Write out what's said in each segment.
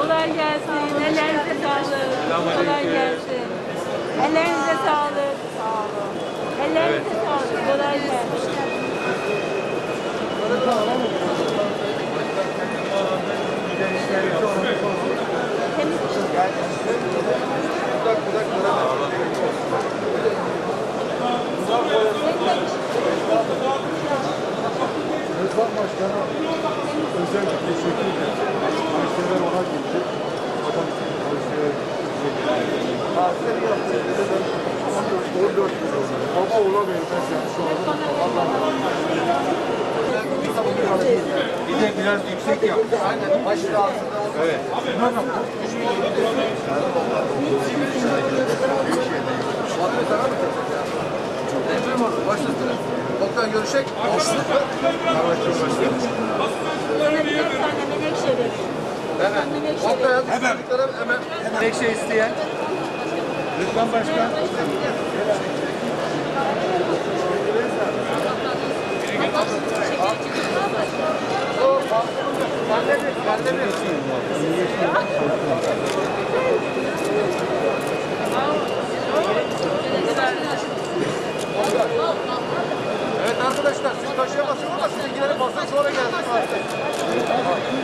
Kolay gelsin. Ellerinize sağlık. Kolay gelsin. Ellerinize sağlık. Sağ olun. Ellerinize sağlık. Kolay gelsin. Rıdvan Başkan'a özel 14 milyon. Baba ola vermez yani şu anda. Bir de biraz yüksek yap. Aynen. Başta altında Evet. Emrim orada başlasın. Okan görüşecek. Verin. Hemen. Okan verin. hemen. Hemen. Menekşe isteyen. Rıdvan Başkan. Evet arkadaşlar siz taşıyamazsınız ama sizinkileri basın sonra gelsin.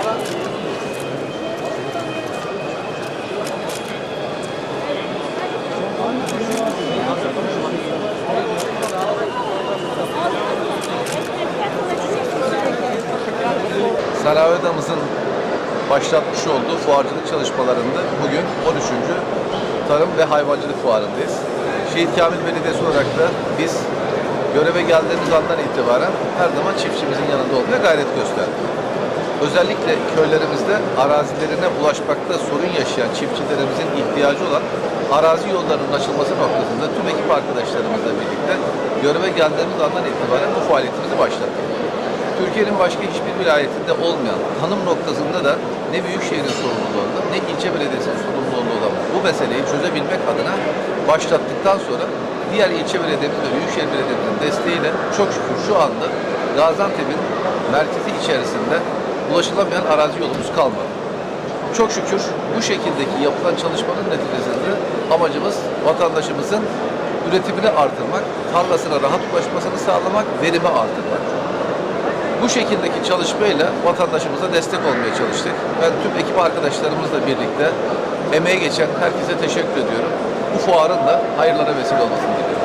Sanayi Odamızın başlatmış olduğu fuarcılık çalışmalarında bugün 13. Tarım ve Hayvancılık Fuarı'ndayız. Şehit Kamil Belediyesi olarak da biz göreve geldiğimiz andan itibaren her zaman çiftçimizin yanında olmaya gayret gösterdik. Özellikle köylerimizde arazilerine ulaşmakta sorun yaşayan çiftçilerimizin ihtiyacı olan arazi yollarının açılması noktasında tüm ekip arkadaşlarımızla birlikte göreve geldiğimiz andan itibaren bu faaliyetimizi başlattık. Türkiye'nin başka hiçbir vilayetinde olmayan tanım noktasında da ne büyükşehirin sorumluluğunda ne ilçe belediyesinin sorumluluğunda olan bu meseleyi çözebilmek adına başlattıktan sonra diğer ilçe belediyemiz ve büyükşehir belediyemizin desteğiyle çok şükür şu anda Gaziantep'in merkezi içerisinde ulaşılamayan arazi yolumuz kalmadı. Çok şükür bu şekildeki yapılan çalışmanın neticesinde amacımız vatandaşımızın üretimini artırmak, tarlasına rahat ulaşmasını sağlamak, verimi artırmak. Bu şekildeki çalışmayla vatandaşımıza destek olmaya çalıştık. Ben tüm ekip arkadaşlarımızla birlikte emeğe geçen herkese teşekkür ediyorum. Bu fuarın da hayırlara vesile olmasını diliyorum.